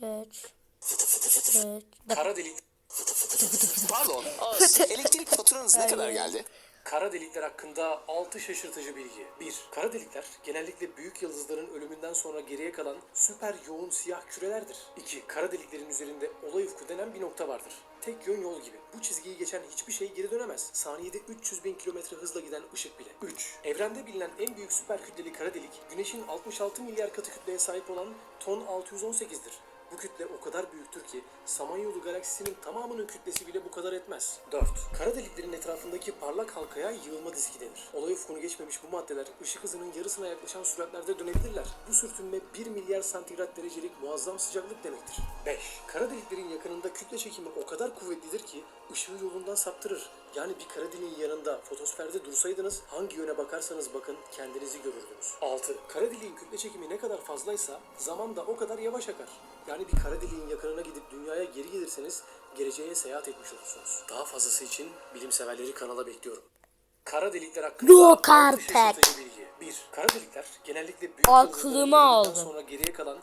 Geç. Geç. Kara delik Pardon. Elektrik faturanız ne kadar geldi? Kara delikler hakkında 6 şaşırtıcı bilgi. 1. Kara delikler genellikle büyük yıldızların ölümünden sonra geriye kalan süper yoğun siyah kürelerdir. 2. Kara deliklerin üzerinde olay ufku denen bir nokta vardır. Tek yön yol gibi. Bu çizgiyi geçen hiçbir şey geri dönemez. Saniyede 300 bin kilometre hızla giden ışık bile. 3. Evrende bilinen en büyük süper kütleli kara delik, Güneş'in 66 milyar katı kütleye sahip olan Ton 618'dir. Bu kütle o kadar büyüktür ki Samanyolu galaksisinin tamamının kütlesi bile bu kadar etmez. 4. Kara deliklerin etrafındaki parlak halkaya yığılma diski denir. Olay ufkunu geçmemiş bu maddeler ışık hızının yarısına yaklaşan süratlerde dönebilirler. Bu sürtünme 1 milyar santigrat derecelik muazzam sıcaklık demektir. 5. Kara deliklerin yakınında kütle çekimi o kadar kuvvetlidir ki ışığı yolundan saptırır. Yani bir kara deliğin yanında fotosferde dursaydınız hangi yöne bakarsanız bakın kendinizi görürdünüz. 6. Kara deliğin kütle çekimi ne kadar fazlaysa zaman da o kadar yavaş akar. Yani bir kara deliğin yakınına gidip dünyaya geri gelirseniz geleceğe seyahat etmiş olursunuz. Daha fazlası için bilimseverleri kanala bekliyorum. Kara delikler hakkında Yok altı artık. bilgi. 1. Kara delikler genellikle büyük ölümünden aldın. sonra geriye kalan